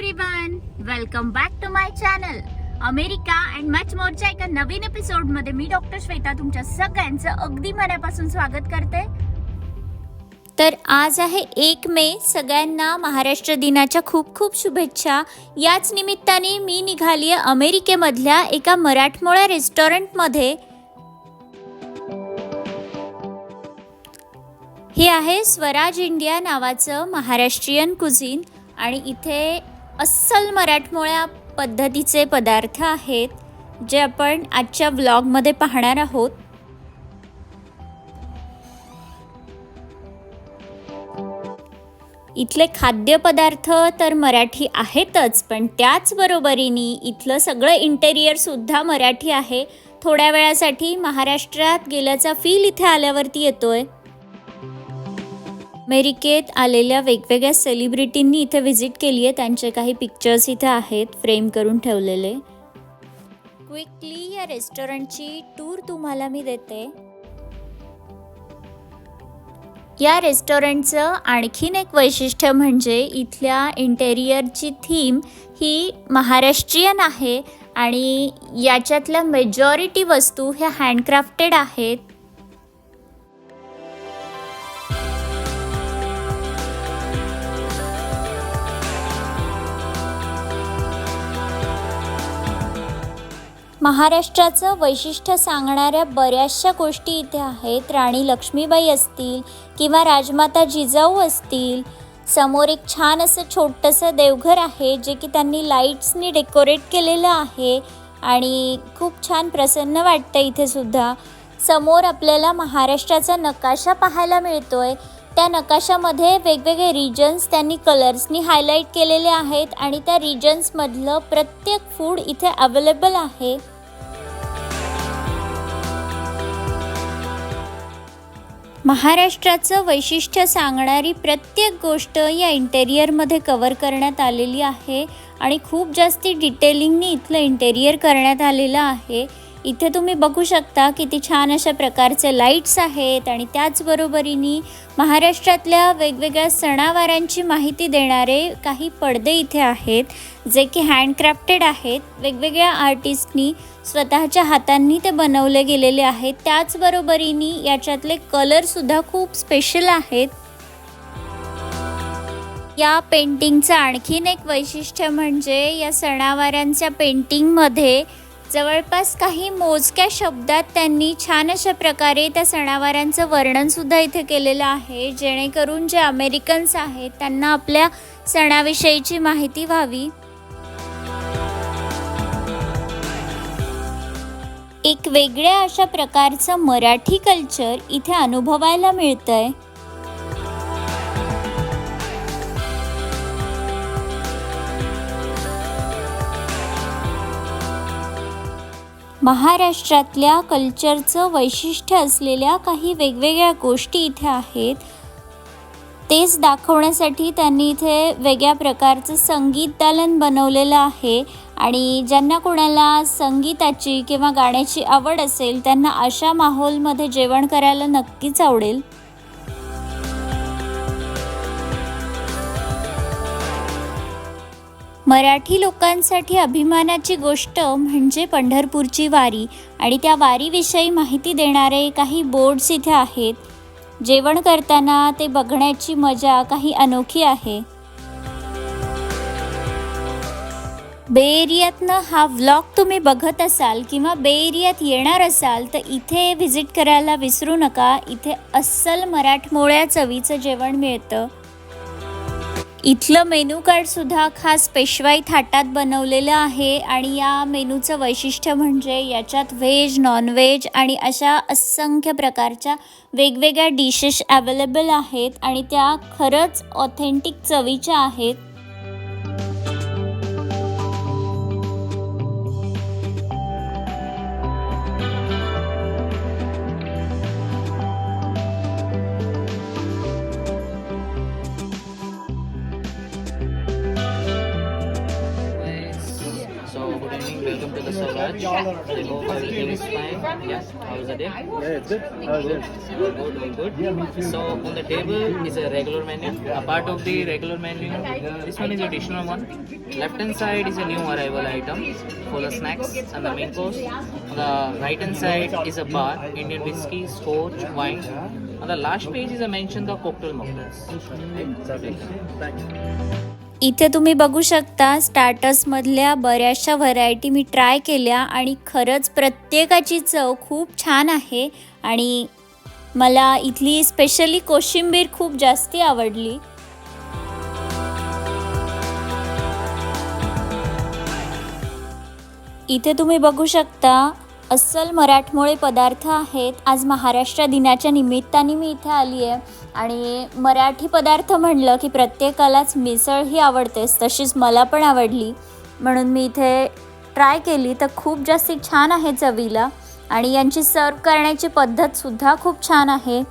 Everyone welcome back to my channel America and much मोरच्या एका नवीन एपिसोडमध्ये मी डॉक्टर श्वेता तुमच्या सगळ्यांचं अगदी मनापासून स्वागत करते. तर आज आहे एक मे सगळ्यांना महाराष्ट्र दिनाच्या खूप खूप शुभेच्छा. याच निमित्ताने मी निघाली आहे अमेरिकेमधल्या एका मराठमोळ्या रेस्टॉरंटमध्ये. हे आहे स्वराज इंडिया नावाचं महाराष्ट्रीयन कुझिन आणि इथे अस्सल मराठमोळ्या पद्धतीचे पदार्थ आहेत जे आपण आजच्या व्लॉगमध्ये पाहणार आहोत. इथले खाद्यपदार्थ तर मराठी आहेतच पण त्याचबरोबरीने इथलं सगळं इंटेरियरसुद्धा मराठी आहे. थोड्या वेळासाठी महाराष्ट्रात गेल्याचा फील इथे आल्यावरती येतोय. अमेरिकेत आलेल्या वेगवेगळ्या सेलिब्रिटींनी इथे व्हिजिट केली आहे. त्यांचे काही पिक्चर्स इथे आहेत फ्रेम करून ठेवलेले. क्विकली या रेस्टॉरंटची टूर तुम्हाला मी देते. या रेस्टॉरंटचं आणखीन एक वैशिष्ट्य म्हणजे इथल्या इंटेरियरची थीम ही महाराष्ट्रीयन आहे आणि याच्यातल्या मेजॉरिटी वस्तू ह्या हँडक्राफ्टेड आहेत. महाराष्ट्राचं वैशिष्ट्य सांगणाऱ्या बऱ्याचशा गोष्टी इथे आहेत. राणी लक्ष्मीबाई असतील किंवा राजमाता जिजाऊ असतील समोर एक छान असं छोटंसं देवघर आहे जे की त्यांनी लाईट्सनी डेकोरेट केलेलं आहे आणि खूप छान प्रसन्न वाटतं इथे सुद्धा. समोर आपल्याला महाराष्ट्राचा नकाशा पाहायला मिळतो आहे त्या नकाशामध्ये वेगवेगळे रिजन्स त्यांनी कलर्सनी हायलाईट केलेले आहेत आणि त्या रिजन्समधलं प्रत्येक फूड इथे अवेलेबल आहे. महाराष्ट्राचं वैशिष्ट्य सांगणारी प्रत्येक गोष्ट या इंटेरियरमध्ये कवर करण्यात आलेली आहे आणि खूप जास्ती डिटेलिंगनी इथलं इंटेरियर करण्यात आलेलं आहे. इथे तुम्ही बघू शकता किती छान अशा प्रकारचे लाईट्स आहेत आणि त्याचबरोबरीने महाराष्ट्रातल्या वेगवेगळ्या सणावारांची माहिती देणारे काही पडदे इथे आहेत जे की हँडक्राफ्टेड आहेत. वेगवेगळ्या आर्टिस्टनी स्वतःच्या हातांनी ते बनवले गेलेले आहेत. त्याचबरोबरीने याच्यातले कलरसुद्धा खूप स्पेशल आहेत. या पेंटिंगचं आणखीन एक वैशिष्ट्य म्हणजे या सणावारांच्या पेंटिंगमध्ये जवळपास काही मोजक्या शब्दात त्यांनी छान अशा प्रकारे त्या सणावारांचं वर्णनसुद्धा इथे केलेलं आहे. जेणेकरून जे अमेरिकन्स आहेत त्यांना आपल्या सणाविषयीची माहिती व्हावी. एक वेगळ्या अशा प्रकारचं मराठी कल्चर इथे अनुभवायला मिळतंय. महाराष्ट्रातल्या कल्चरचं वैशिष्ट्य असलेल्या काही वेगवेगळ्या गोष्टी इथे आहेत. तेच दाखवण्यासाठी त्यांनी इथे वेगळ्या प्रकारचं संगीत दालन बनवलेलं आहे. आणि ज्यांना कोणाला संगीताची किंवा गाण्याची आवड असेल त्यांना अशा माहोलमध्ये जेवण करायला नक्कीच आवडेल. मराठी लोकांसाठी अभिमानाची गोष्ट म्हणजे पंढरपूरची वारी आणि त्या वारीविषयी माहिती देणारे काही बोर्ड्स इथे आहेत. जेवण करताना ते बघण्याची मजा काही अनोखी आहे. बे एरियातनं हा व्लॉग तुम्ही बघत असाल किंवा बे एरियात येणार असाल तर इथे व्हिजिट करायला विसरू नका. इथे अस्सल मराठमोळ्या चवीचं जेवण मिळतं. इथलं मेनू कार्डसुद्धा खास पेशवाई थाटात बनवलेलं आहे आणि या मेनूचं वैशिष्ट्य म्हणजे याच्यात व्हेज नॉनव्हेज आणि अशा असंख्य प्रकारच्या वेगवेगळ्या डिशेस अवेलेबल आहेत आणि त्या खरंच ऑथेंटिक चवीच्या आहेत. The is fine. Yes, how is the day? Yeah, it's good. How's it? Good, good, good. So on the table is a regular menu. A part of the regular menu, uh, this one is additional one. Left hand side is a new arrival item for the snacks and the main course. On the right hand side is a bar, Indian whiskey, scotch, wine. On the last page is a mention the cocktail mocktails. Thanks. इथे तुम्ही बघू शकता स्टार्टर्समधल्या बऱ्याचशा variety मी try केल्या आणि खरंच प्रत्येकाची चव खूप छान आहे आणि मला इथली स्पेशली कोशिंबीर खूप जास्ती आवडली. इथे तुम्ही बघू शकता अस्सल मराठमोळे पदार्थ आहेत. आज महाराष्ट्र दिनाच्या निमित्ताने मी इथे आली आहे आणि मराठी पदार्थ म्हणलं की प्रत्येकालाच मिसळ ही आवडतेच तशीच मला पण आवडली. म्हणून मी इथे ट्राय केली तर खूप जास्ती छान आहे चवीला. आणि यांची सर्व करण्याची पद्धतसुद्धा खूप छान आहे.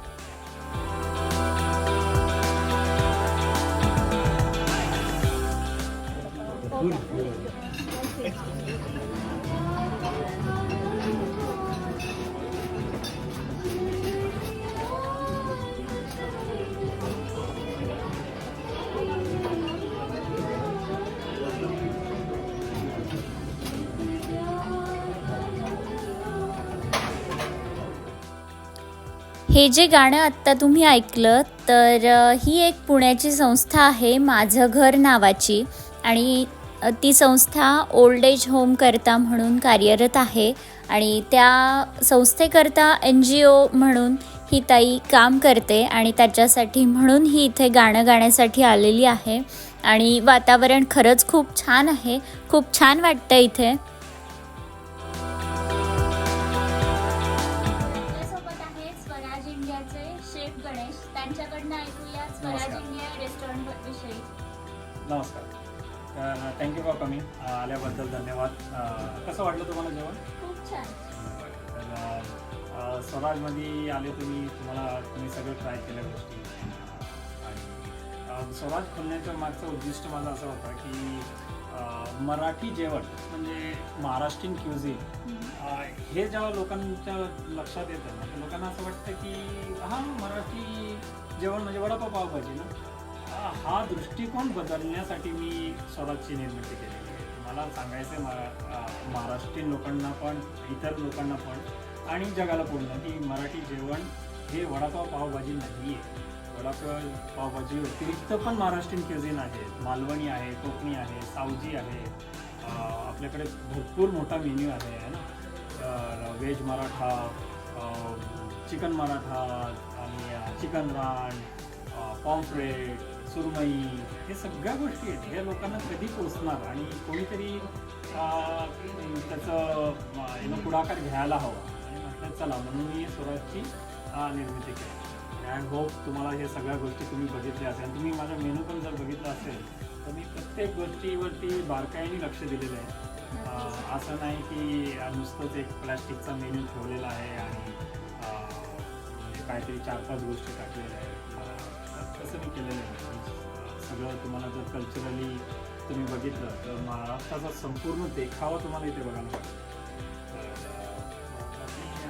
हे जे गाणं आत्ता तुम्ही ऐकलं तर ही एक पुण्याची संस्था आहे माझं घर नावाची. आणि ती संस्था ओल्ड एज होम करता म्हणून कार्यरत आहे. आणि त्या संस्थेकरता एन जी ओ म्हणून ही ताई काम करते आणि त्याच्यासाठी म्हणून ही इथे गाणं गाण्यासाठी आलेली आहे. आणि वातावरण खरंच खूप छान आहे. खूप छान वाटतं इथे. नमस्कार. थँक्यू फॉर कमिंग आल्याबद्दल धन्यवाद. कसं वाटलं तुम्हाला जेवण? खूप छान. तर स्वराजमध्ये आले तुम्ही तुम्हाला तुम्ही सगळं ट्राय केल्या गोष्टी. आणि स्वराज खोलण्याचं मागचं उद्दिष्ट माझं असं होतं की मराठी जेवण म्हणजे महाराष्ट्रीयन क्युझिन हे जेव्हा लोकांच्या लक्षात येतं ना लोकांना असं वाटतं की हां मराठी जेवण म्हणजे वडापाव पावभाजी ना? हा- दृष्टिकोन बदलण्यासाठी मी स्वराजची निर्मिती केलेली आहे मला सांगायचं आहे मरा महाराष्ट्रीयन लोकांना पण इतर लोकांना पण आणि जगाला पूर्ण की मराठी जेवण हे वडापाव पावभाजी नाही आहे वडापाव पावभाजी व्यतिरिक्त पण महाराष्ट्रीयन क्युझिन आहे. मालवणी आहे कोकणी आहे सावजी आहे. आपल्याकडे भरपूर मोठा मेन्यू आहे है ना? व्हेज मराठा चिकन मराठा आणि चिकन रान पॉम्फ्रेट सुरमई हे सगळ्या गोष्टी आहेत ह्या लोकांना कधी पोचणार? आणि कोणीतरी त्याचं यु पुढाकार घ्यायला हवा. आणि म्हटलं चला म्हणून मी स्वराजची निर्मिती केली. आय होप तुम्हाला हे सगळ्या गोष्टी तुम्ही बघितल्या असेल. तुम्ही माझा मेनू पण जर बघितला असेल तर मी प्रत्येक गोष्टीवरती बारकाईने लक्ष दिलेलं आहे. असं नाही की नुसतंच एक प्लॅस्टिकचा मेन्यू ठेवलेला आहे आणि म्हणजे काहीतरी चार पाच गोष्टी टाकलेल्या आहेत. असं मी केलेलं आहे. सगळं तुम्हाला जर कल्चरली तुम्ही बघितलं तर महाराष्ट्राचा संपूर्ण देखावा तुम्हाला इथे बघायला पाहिजे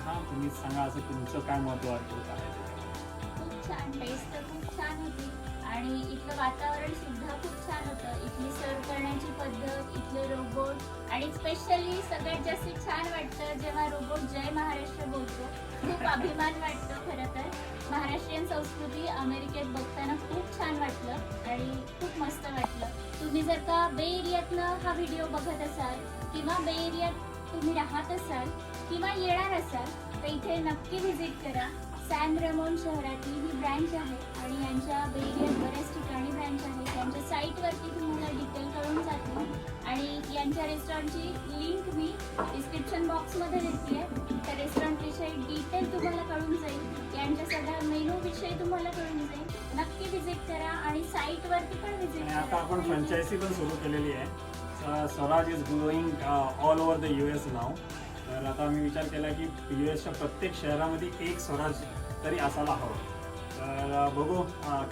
हां तुम्ही सांगा असं तुमचं काय महत्त्व होत आहे? आणि इथलं वातावरण सुद्धा खूप छान होतं. इथली सर्व करण्याची पद्धत इथले रोबोट आणि स्पेशली सगळ्यात जास्त छान वाटतं जेव्हा रोबोट जय महाराष्ट्र बोलतो. खूप अभिमान वाटतो खरं तर. महाराष्ट्रीयन संस्कृती अमेरिकेत बघताना खूप छान वाटलं आणि खूप मस्त वाटलं. तुम्ही जर का बे एरियातनं हा व्हिडिओ बघत असाल किंवा बे एरियात तुम्ही राहत असाल किंवा येणार असाल तर इथे नक्की व्हिजिट करा. सॅन रेमोन शहरातली ही ब्रँच आहे आणि यांच्या एरियात बऱ्याच ठिकाणी ब्रँच आहे. त्यांच्या साईटवरती तुम्हाला डिटेल कळून जातील. आणि यांच्या रेस्टॉरंटची लिंक मी डिस्क्रिप्शन बॉक्समध्ये देते आहे. त्या रेस्टॉरंटविषयी डिटेल तुम्हाला कळून जाईल. यांच्या सगळ्या मेनूविषयी तुम्हाला कळून जाईल. नक्की व्हिजिट करा आणि साईटवरती पण व्हिजिट करा. आता आपण फ्रँचायझी पण सुरू केलेली आहे. Swaraj is growing all over the U S नाव तर आता आम्ही विचार केला की यू एसच्या प्रत्येक शहरामध्ये एक स्वराज तरी असायला हवं. तर बघू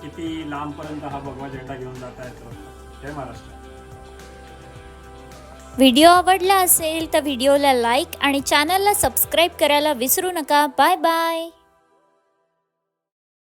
किती लांबपर्यंत हा भगवा झेंडा घेऊन जाता येतो जय महाराष्ट्र. व्हिडिओ आवडला असेल तर व्हिडिओला लाईक आणि चॅनलला सबस्क्राईब करायला विसरू नका. Bye bye.